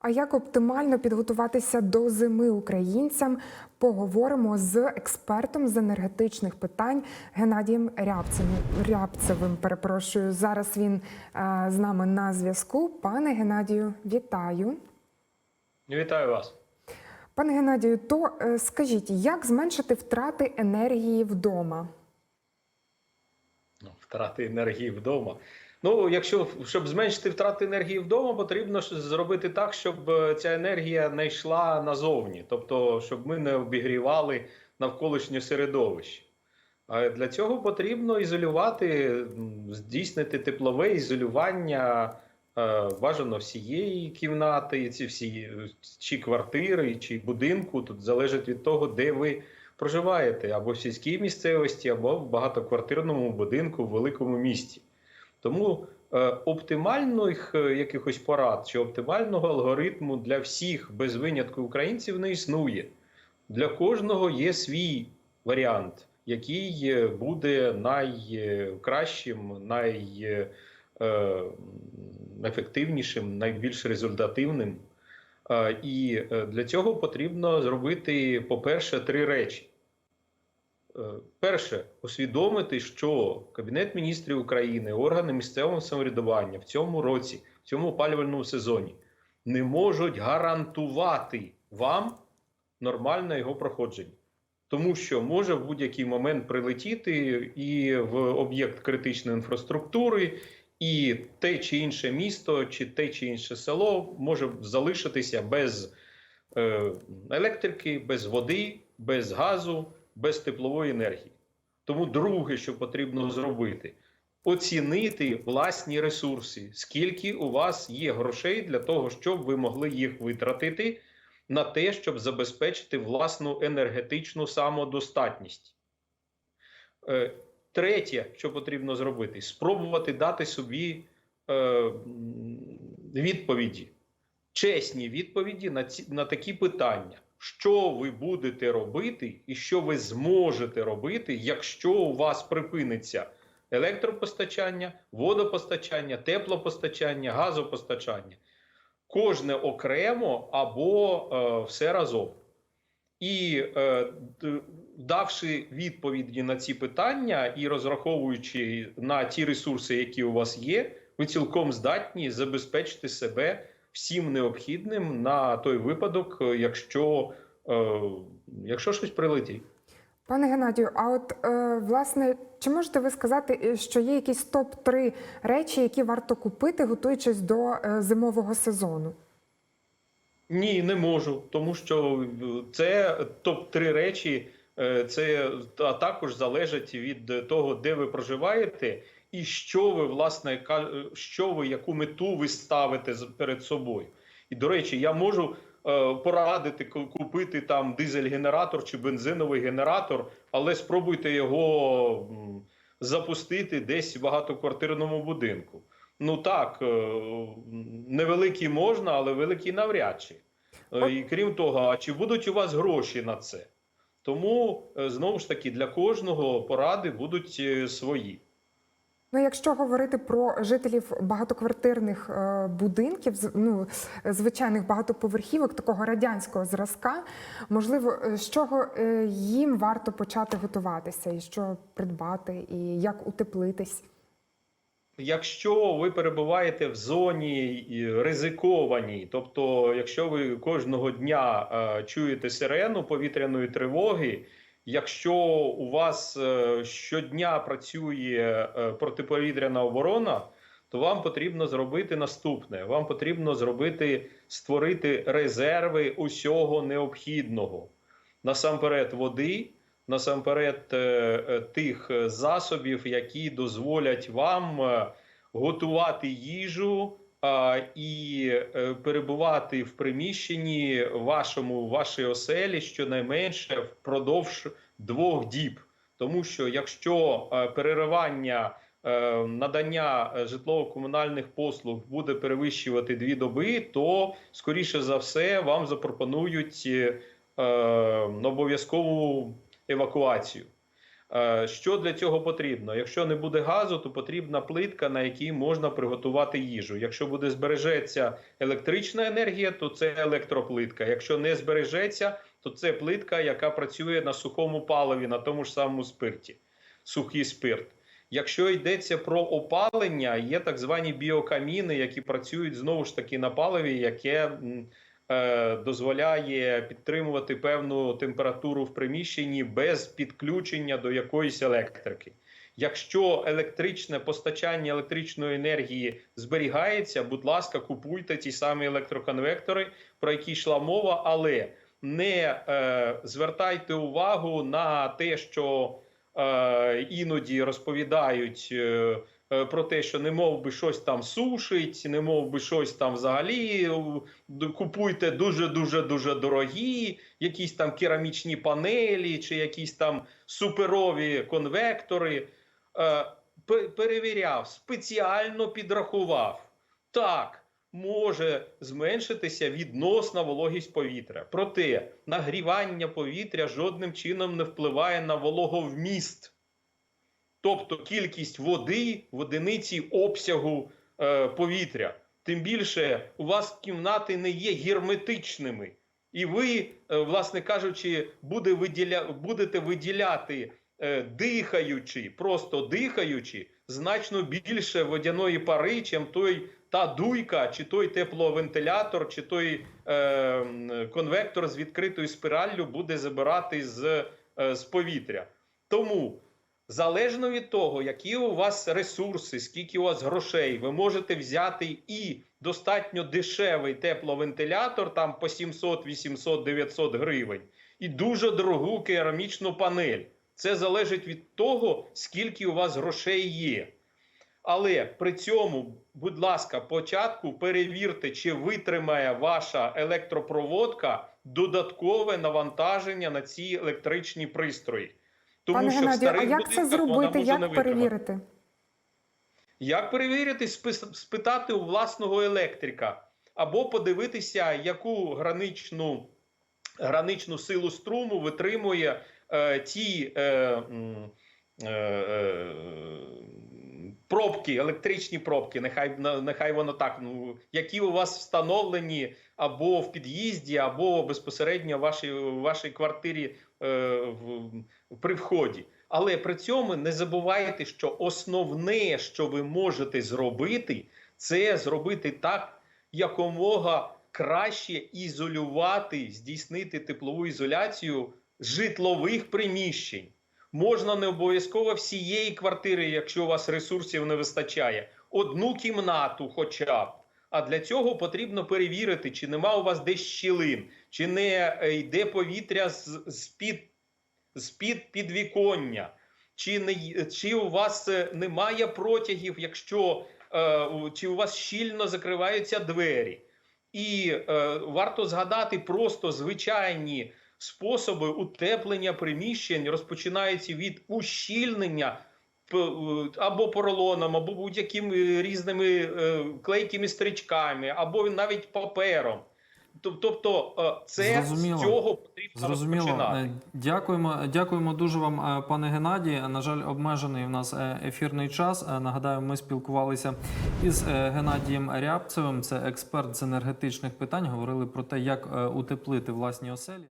А як оптимально підготуватися до зими українцям? Поговоримо з експертом з енергетичних питань Геннадієм Рябцевим. Рябцевим. Перепрошую, зараз він е, з нами на зв'язку. Пане Геннадію, вітаю. Вітаю вас. Пане Геннадію, то е, скажіть, як зменшити втрати енергії вдома? Ну, Втрати енергії вдома. Ну, якщо щоб зменшити втрати енергії вдома, потрібно зробити так, щоб е, ця енергія не йшла назовні, тобто, щоб ми не обігрівали навколишнє середовище. А для цього потрібно ізолювати, здійснити теплове ізолювання е, бажано всієї кімнати, ці всі чи квартири, чи будинку. Тут залежить від того, де ви проживаєте, або в сільській місцевості, або в багатоквартирному будинку в великому місті. Тому е, оптимальних е, якихось порад чи оптимального алгоритму для всіх без винятку українців не існує. Для кожного є свій варіант, який е, буде найкращим, найефективнішим, найбільш результативним. І для цього потрібно зробити, по-перше, три речі. Е, Перше, усвідомити, що Кабінет міністрів України, органи місцевого самоврядування в цьому році, в цьому опалювальному сезоні не можуть гарантувати вам нормальне його проходження. Тому що може в будь-який момент прилетіти і в об'єкт критичної інфраструктури, і те чи інше місто, чи те чи інше село може залишитися без е, електрики, без води, без газу без теплової енергії. Тому друге, що потрібно зробити, оцінити власні ресурси, скільки у вас є грошей для того, щоб ви могли їх витратити на те, щоб забезпечити власну енергетичну самодостатність. Е, Третє, що потрібно зробити, спробувати дати собі е, відповіді, чесні відповіді на, ці, на такі питання що ви будете робити і що ви зможете робити, якщо у вас припиниться електропостачання, водопостачання, теплопостачання, газопостачання, кожне окремо або е, все разом. І е, давши відповіді на ці питання і розраховуючи на ті ресурси, які у вас є, ви цілком здатні забезпечити себе всім необхідним на той випадок, е, якщо, е, якщо щось прилетить. Пане Геннадію, а от е, власне, чи можете ви сказати, е, що є якісь топ 3 речі, які варто купити, готуючись до е, зимового сезону? Ні, не можу, тому що е, це топ-3 речі, е, це а також залежить від того, де ви проживаєте, і що ви власне е, що ви, яку мету ви ставите перед собою. І до речі, я можу е, порадити купити там дизель-генератор чи бензиновий генератор, але спробуйте його м, запустити десь в багатоквартирному будинку. Ну так, е, невеликий можна, але великий навряд чи. Е, І крім того, а чи будуть у вас гроші на це? Тому е, знову ж таки для кожного поради будуть е, свої. Ну, якщо говорити про жителів багатоквартирних е, будинків, ну звичайних багатоповерхівок такого радянського зразка, можливо, е, з чого е, їм варто почати готуватися, і що придбати, і як утеплитись? Якщо ви перебуваєте в зоні ризикованій, тобто, якщо ви кожного дня чуєте сирену повітряної тривоги, якщо у вас е, щодня працює е, протиповітряна оборона, то вам потрібно зробити наступне: вам потрібно зробити створити резерви усього необхідного. Насамперед води, насамперед е, тих засобів, які дозволять вам готувати їжу і перебувати в приміщенні вашому, вашій оселі щонайменше впродовж двох діб. Тому що якщо е, переривання е, надання е, житлово-комунальних послуг буде перевищувати дві доби, то скоріше за все вам запропонують обов'язкову евакуацію. Що для цього потрібно? Якщо не буде газу, то потрібна плитка, на якій можна приготувати їжу. Якщо буде збережеться електрична енергія, то це електроплитка. Якщо не збережеться, то це плитка, яка працює на сухому паливі, на тому ж самому спирті, сухий спирт. Якщо йдеться про опалення, є так звані біокаміни, які працюють знову ж таки на паливі, яке е, дозволяє підтримувати певну температуру в приміщенні без підключення до якоїсь електрики. Якщо електричне постачання електричної енергії зберігається, будь ласка, купуйте ті самі електроконвектори, про які йшла мова, але не е, звертайте увагу на те, що е, іноді розповідають е, е, про те, що не мов би щось там сушить, не мов би щось там взагалі купуйте дуже дуже дуже дорогі, якісь там керамічні панелі чи якісь там суперові конвектори. Е, перевіряв, спеціально підрахував. Так, може зменшитися відносна вологість повітря. Проте нагрівання повітря жодним чином не впливає на вологовміст. Тобто кількість води в одиниці обсягу е, повітря. Тим більше у вас кімнати не є герметичними. І ви, е, власне кажучи, буде виділя... будете виділяти е, дихаючи, просто дихаючи, значно більше водяної пари, чим той та дуйка, чи той тепловентилятор, чи той е, конвектор з відкритою спіраллю буде забирати з, е, з повітря. Тому. Залежно від того, які у вас ресурси, скільки у вас грошей, ви можете взяти і достатньо дешевий тепловентилятор, там по 700, 800, 900 гривень, і дуже дорогу керамічну панель. Це залежить від того, скільки у вас грошей є. Але при цьому, будь ласка, початку перевірте, чи витримає ваша електропроводка додаткове навантаження на ці електричні пристрої. Тому Пане що в Геннадію, а старих як це зробити? Як перевірити? Як перевірити, спитати у власного електрика, або подивитися, яку граничну, граничну силу струму витримує е, ті е, пробки, електричні пробки, нехай, нехай воно так, ну, які у вас встановлені або в під'їзді, або безпосередньо в вашій, в вашій квартирі е, в, при вході. Але при цьому не забувайте, що основне, що ви можете зробити, це зробити так, якомога краще ізолювати, здійснити теплову ізоляцію житлових приміщень. Можна не обов'язково всієї квартири, якщо у вас ресурсів не вистачає, одну кімнату, хоча б. А для цього потрібно перевірити, чи нема у вас десь щілин, чи не е, йде повітря з, з під з-під підвіконня, чи не чи у вас е, немає протягів, якщо е, чи у вас щільно закриваються двері. І е, варто згадати просто звичайні способи утеплення приміщень, розпочинаються від ущільнення е, або поролоном, або будь-якими різними е, клейкими стрічками, або навіть папером. Тобто, е, це Зрозуміло. з цього потрібно Зрозуміло. розпочинати. Е, Дякуємо, дякуємо дуже вам, е, пане Геннадій. На жаль, обмежений у нас е, ефірний час. Е, Нагадаю, ми спілкувалися із е, Геннадієм Рябцевим. Це експерт з енергетичних питань. Говорили про те, як е, утеплити власні оселі.